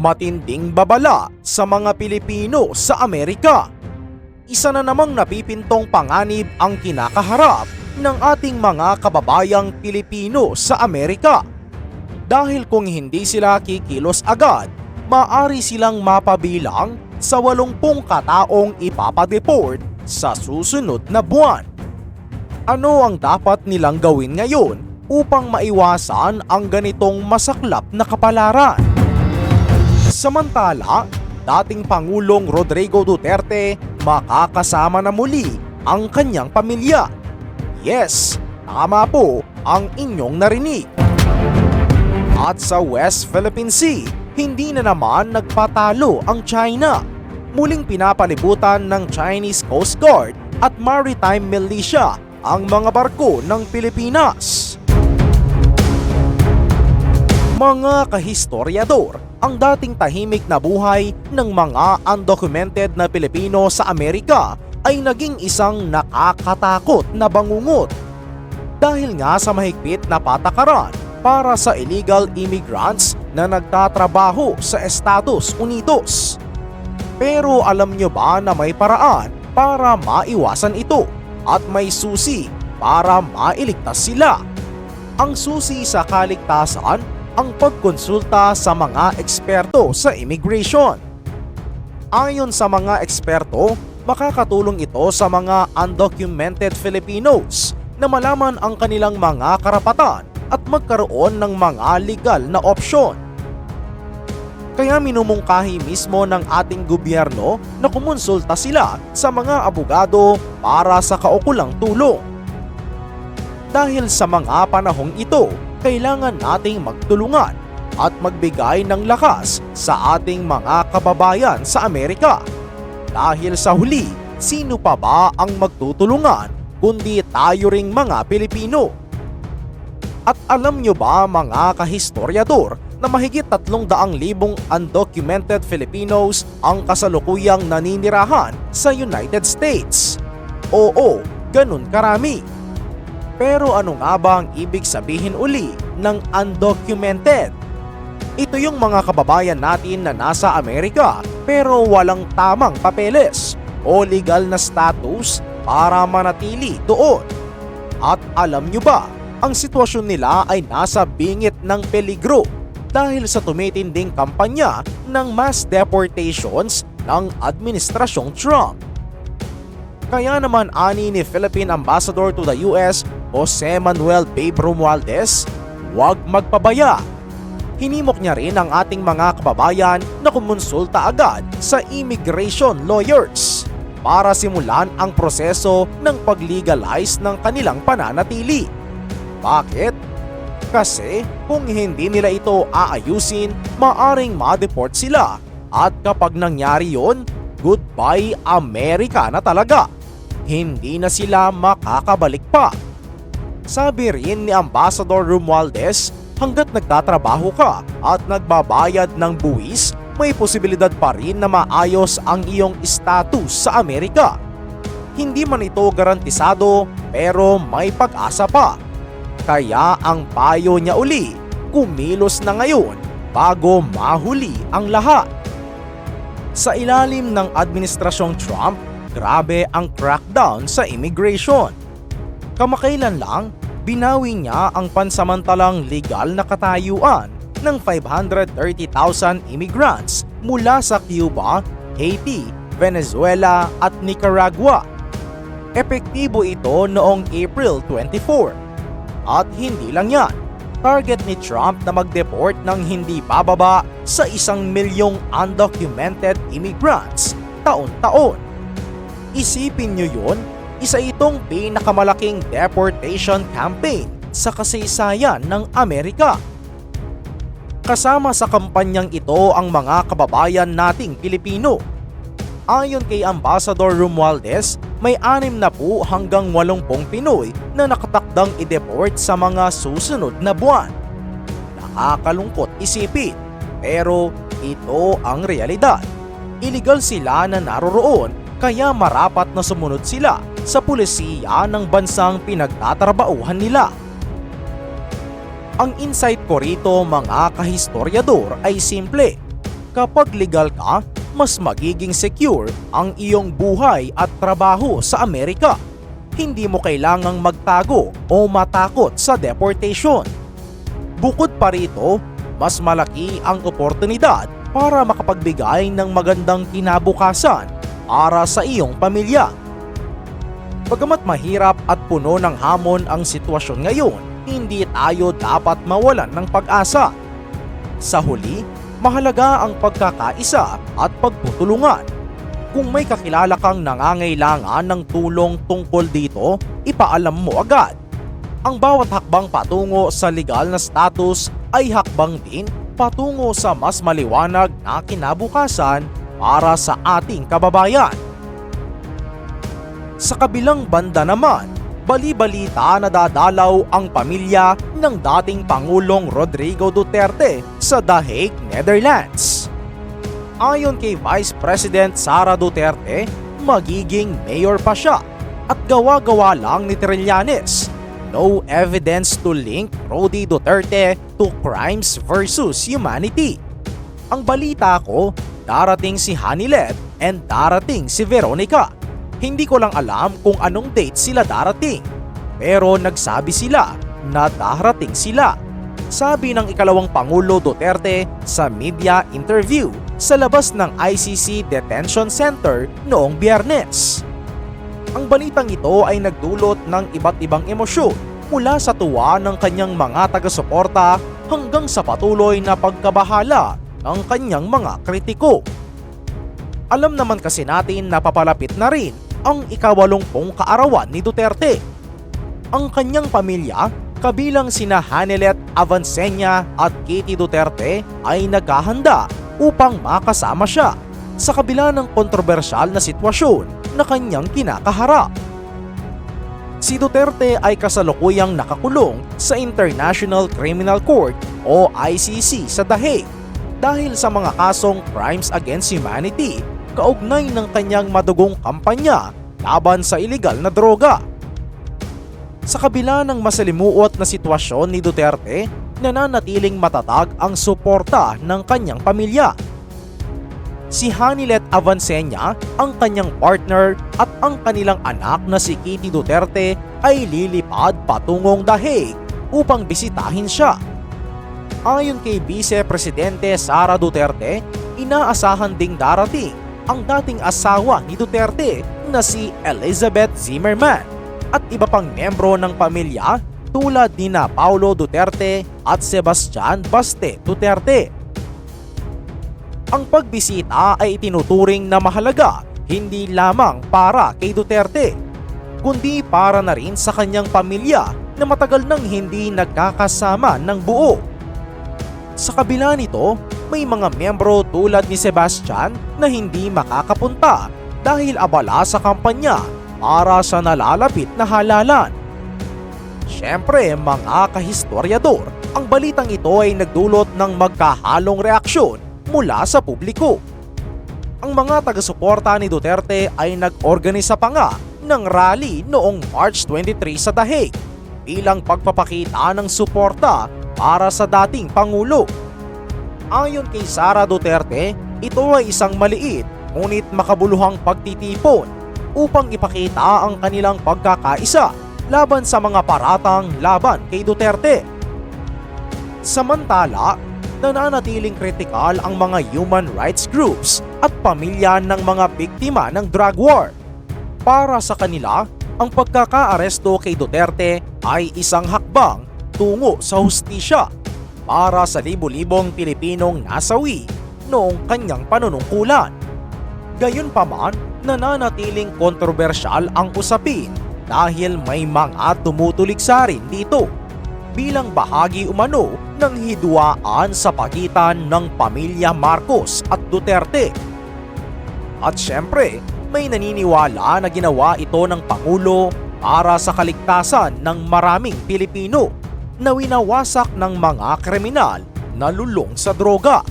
Matinding babala sa mga Pilipino sa Amerika. Isa na namang napipintong panganib ang kinakaharap ng ating mga kababayang Pilipino sa Amerika. Dahil kung hindi sila kikilos agad, maari silang mapabilang sa 80 kataong ipapadeport sa susunod na buwan. Ano ang dapat nilang gawin ngayon upang maiwasan ang ganitong masaklap na kapalaran? Samantala, dating Pangulong Rodrigo Duterte makakasama na muli ang kanyang pamilya. Yes, tama po ang inyong narinig. At sa West Philippine Sea, hindi na naman nagpatalo ang China. Muling pinapalibutan ng Chinese Coast Guard at Maritime Militia ang mga barko ng Pilipinas. Mga kahistoryador, ang dating tahimik na buhay ng mga undocumented na Pilipino sa Amerika ay naging isang nakakatakot na bangungot. Dahil nga sa mahigpit na patakaran para sa illegal immigrants na nagtatrabaho sa Estados Unidos. Pero alam nyo ba na may paraan para maiwasan ito at may susi para mailigtas sila? Ang susi sa kaligtasan ang pagkonsulta sa mga eksperto sa immigration. Ayon sa mga eksperto, makakatulong ito sa mga undocumented Filipinos na malaman ang kanilang mga karapatan at magkaroon ng mga legal na opsyon. Kaya minumungkahi mismo ng ating gobyerno na kumonsulta sila sa mga abogado para sa kaukulang tulong. Dahil sa mga panahong ito, kailangan nating magtulungan at magbigay ng lakas sa ating mga kababayan sa Amerika. Dahil sa huli, sino pa ba ang magtutulungan kundi tayo ring mga Pilipino? At alam nyo ba mga kahistoryador na mahigit 300,000 undocumented Filipinos ang kasalukuyang naninirahan sa United States? Oo, ganun karami. Pero ano nga ba ang ibig sabihin uli ng undocumented? Ito yung mga kababayan natin na nasa Amerika pero walang tamang papeles o legal na status para manatili doon. At alam nyo ba, ang sitwasyon nila ay nasa bingit ng peligro dahil sa tumitinding kampanya ng mass deportations ng Administrasyong Trump. Kaya naman ani ni Philippine Ambassador to the US Jose Manuel Babe Romualdez, huwag magpabaya. Hinimok niya rin ang ating mga kababayan na kumonsulta agad sa immigration lawyers para simulan ang proseso ng pag-legalize ng kanilang pananatili. Bakit? Kasi kung hindi nila ito aayusin, maaring ma-deport sila at kapag nangyari yon, goodbye Amerika na talaga. Hindi na sila makakabalik pa. Sabi rin ni Ambassador Romualdez, hanggat nagtatrabaho ka at nagbabayad ng buwis, may posibilidad pa rin na maayos ang iyong status sa Amerika. Hindi man ito garantisado pero may pag-asa pa. Kaya ang payo niya uli, kumilos na ngayon bago mahuli ang lahat. Sa ilalim ng Administrasyong Trump, grabe ang crackdown sa immigration. Kamakailan lang, binawi niya ang pansamantalang legal na katayuan ng 530,000 immigrants mula sa Cuba, Haiti, Venezuela at Nicaragua. Epektibo ito noong April 24. At hindi lang yan, target ni Trump na mag-deport ng hindi bababa sa isang milyong undocumented immigrants taon-taon. Isipin nyo yun, isa itong pinakamalaking deportation campaign sa kasaysayan ng Amerika. Kasama sa kampanyang ito ang mga kababayan nating Pilipino. Ayon kay Ambassador Romualdez, may anim na po hanggang 80 Pinoy na nakatakdang i-deport sa mga susunod na buwan. Nakakalungkot isipin, pero ito ang realidad. Illegal sila na naroroon kaya marapat na sumunod sila sa pulisiya ng bansang pinagtatrabauhan nila. Ang insight ko rito mga kahistoryador ay simple. Kapag legal ka, mas magiging secure ang iyong buhay at trabaho sa Amerika. Hindi mo kailangang magtago o matakot sa deportation. Bukod pa rito, mas malaki ang oportunidad para makapagbigay ng magandang kinabukasan para sa iyong pamilya. Bagamat mahirap at puno ng hamon ang sitwasyon ngayon, hindi tayo dapat mawalan ng pag-asa. Sa huli, mahalaga ang pagkakaisa at pagtutulungan. Kung may kakilala kang nangangailangan ng tulong tungkol dito, ipaalam mo agad. Ang bawat hakbang patungo sa legal na status ay hakbang din patungo sa mas maliwanag na kinabukasan para sa ating kababayan. Sa kabilang banda naman, bali-balita na dadalaw ang pamilya ng dating Pangulong Rodrigo Duterte sa The Hague, Netherlands. Ayon kay Vice President Sara Duterte, magiging mayor pa siya at gawa-gawa lang ni Trillanes. No evidence to link Rodi Duterte to crimes versus humanity. Ang balita ko, darating si Hanilet and darating si Veronica. Hindi ko lang alam kung anong date sila darating. Pero nagsabi sila na darating sila. Sabi ng ikalawang Pangulo Duterte sa media interview sa labas ng ICC Detention Center noong biyernes. Ang balitang ito ay nagdulot ng iba't ibang emosyon mula sa tuwa ng kanyang mga taga-suporta hanggang sa patuloy na pagkabahala ng kanyang mga kritiko. Alam naman kasi natin na papalapit na rin ang ikawalumpong kaarawan ni Duterte. Ang kanyang pamilya, kabilang sina Hanelet Avancenia at Katie Duterte ay naghahanda upang makasama siya sa kabila ng kontrobersyal na sitwasyon na kanyang kinakaharap. Si Duterte ay kasalukuyang nakakulong sa International Criminal Court o ICC sa Hague dahil sa mga kasong crimes against humanity kaugnay ng kanyang madugong kampanya laban sa ilegal na droga. Sa kabila ng masalimuot na sitwasyon ni Duterte, nananatiling matatag ang suporta ng kanyang pamilya. Si Hanilet Avancenia, ang kanyang partner at ang kanilang anak na si Kitty Duterte ay lilipad patungong Hague upang bisitahin siya. Ayon kay Vice Presidente Sara Duterte, inaasahan ding darating ang dating asawa ni Duterte na si Elizabeth Zimmerman at iba pang membro ng pamilya tulad ni na Paulo Duterte at Sebastian Baste Duterte. Ang pagbisita ay itinuturing na mahalaga hindi lamang para kay Duterte, kundi para na rin sa kanyang pamilya na matagal nang hindi nagkakasama ng buo. Sa kabila nito, may mga miyembro tulad ni Sebastian na hindi makakapunta dahil abala sa kampanya para sa nalalapit na halalan. Siyempre mga kahistoryador, ang balitang ito ay nagdulot ng magkahalong reaksyon mula sa publiko. Ang mga taga-suporta ni Duterte ay nag-organisa pa nga ng rally noong March 23 sa Hague bilang pagpapakita ng suporta para sa dating Pangulo. Ayon kay Sara Duterte, ito ay isang maliit ngunit makabuluhang pagtitipon upang ipakita ang kanilang pagkakaisa laban sa mga paratang laban kay Duterte. Samantala, nananatiling kritikal ang mga human rights groups at pamilya ng mga biktima ng drug war. Para sa kanila, ang pagkakaaresto kay Duterte ay isang hakbang tungo sa hustisya para sa libo-libong Pilipinong nasawi noong kanyang panunungkulan. Gayunpaman, nananatiling kontrobersyal ang usapin dahil may mga tumutuligsa rin dito bilang bahagi umano ng hidwaan sa pagitan ng pamilya Marcos at Duterte. At syempre, may naniniwala na ginawa ito ng Pangulo para sa kaligtasan ng maraming Pilipino na winawasak ng mga kriminal na lulong sa droga.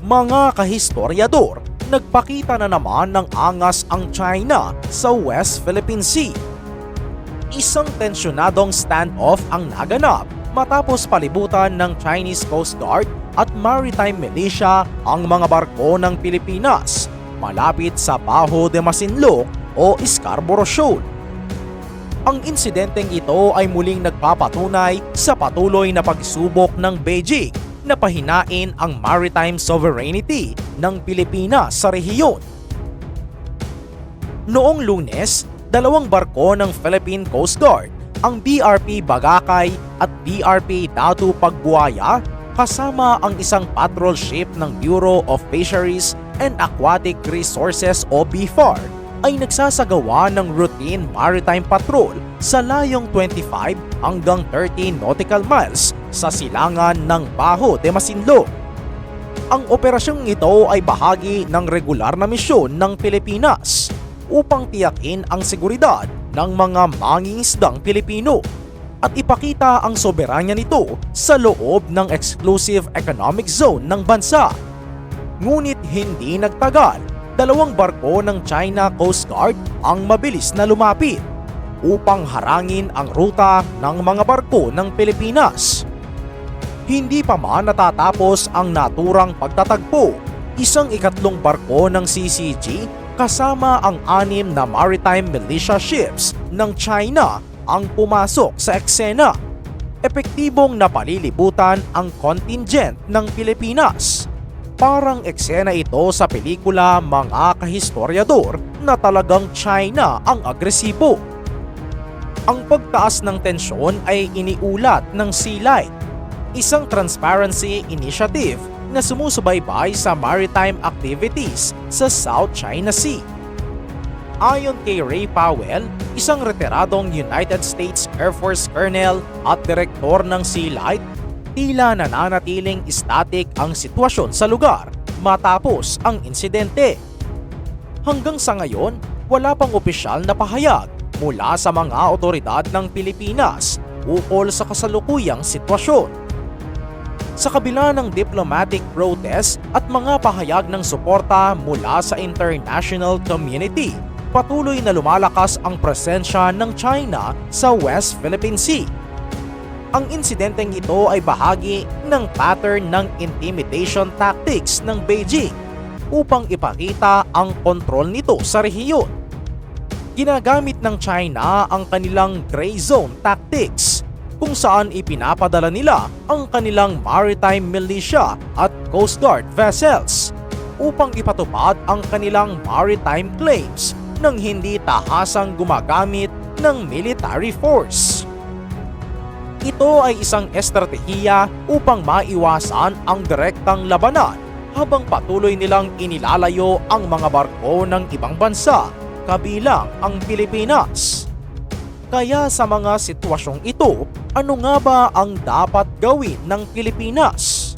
Mga kahistoryador, nagpakita na naman ng angas ang China sa West Philippine Sea isang tensyonadong standoff ang naganap matapos palibutan ng Chinese Coast Guard at maritime militia ang mga barko ng Pilipinas malapit sa Bajo de Masinloc o Scarborough Shoal. Ang insidenteng ito ay muling nagpapatunay sa patuloy na pagsubok ng Beijing na pahinain ang maritime sovereignty ng Pilipinas sa rehiyon. Noong lunes, dalawang barko ng Philippine Coast Guard, ang BRP Bagakay at BRP Datu Pagbuaya kasama ang isang patrol ship ng Bureau of Fisheries and Aquatic Resources o BFAR ay nagsasagawa ng routine maritime patrol sa layong 25 hanggang 30 nautical miles sa silangan ng Baho de Masinloc. Ang operasyong ito ay bahagi ng regular na misyon ng Pilipinas upang tiyakin ang seguridad ng mga mangingisdang Pilipino at ipakita ang soberanya nito sa loob ng exclusive economic zone ng bansa. Ngunit hindi nagtagal, dalawang barko ng China Coast Guard ang mabilis na lumapit upang harangin ang ruta ng mga barko ng Pilipinas. Hindi pa man natatapos ang naturang pagtatagpo, isang ikatlong barko ng CCG kasama ang anim na maritime militia ships ng China ang pumasok sa eksena. Epektibong napalilibutan ang contingent ng Pilipinas. Parang eksena ito sa pelikula mga kahistoryador na talagang China ang agresibo. Ang pagtaas ng tensyon ay iniulat ng Sea Light, isang transparency initiative na sumusubaybay sa maritime activities sa South China Sea. Ayon kay Ray Powell, isang retiradong United States Air Force Colonel at direktor ng Sea Light, tila nananatiling static ang sitwasyon sa lugar matapos ang insidente. Hanggang sa ngayon, wala pang opisyal na pahayag mula sa mga otoridad ng Pilipinas ukol sa kasalukuyang sitwasyon. Sa kabila ng diplomatic protest at mga pahayag ng suporta mula sa international community, patuloy na lumalakas ang presensya ng China sa West Philippine Sea. Ang insidenteng ito ay bahagi ng pattern ng intimidation tactics ng Beijing upang ipakita ang kontrol nito sa rehiyon. Ginagamit ng China ang kanilang gray zone tactics kung saan ipinapadala nila ang kanilang maritime militia at coast guard vessels upang ipatupad ang kanilang maritime claims nang hindi tahasang gumagamit ng military force. Ito ay isang estratehiya upang maiwasan ang direktang labanan habang patuloy nilang inilalayo ang mga barko ng ibang bansa kabilang ang Pilipinas. Kaya sa mga sitwasyong ito, ano nga ba ang dapat gawin ng Pilipinas?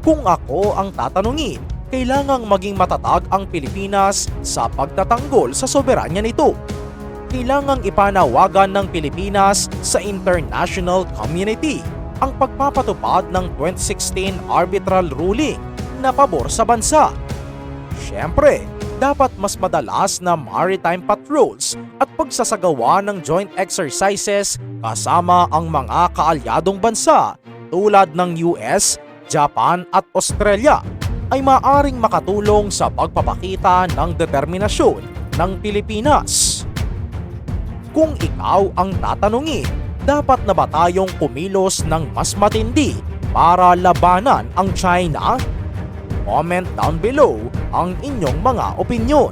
Kung ako ang tatanungin, kailangang maging matatag ang Pilipinas sa pagtatanggol sa soberanya nito. Kailangang ipanawagan ng Pilipinas sa international community ang pagpapatupad ng 2016 arbitral ruling na pabor sa bansa. Siyempre, dapat mas madalas na maritime patrols at pagsasagawa ng joint exercises kasama ang mga kaalyadong bansa tulad ng US, Japan at Australia ay maaring makatulong sa pagpapakita ng determinasyon ng Pilipinas. Kung ikaw ang tatanungin, dapat na ba tayong kumilos ng mas matindi para labanan ang China? Comment down below ang inyong mga opinyon.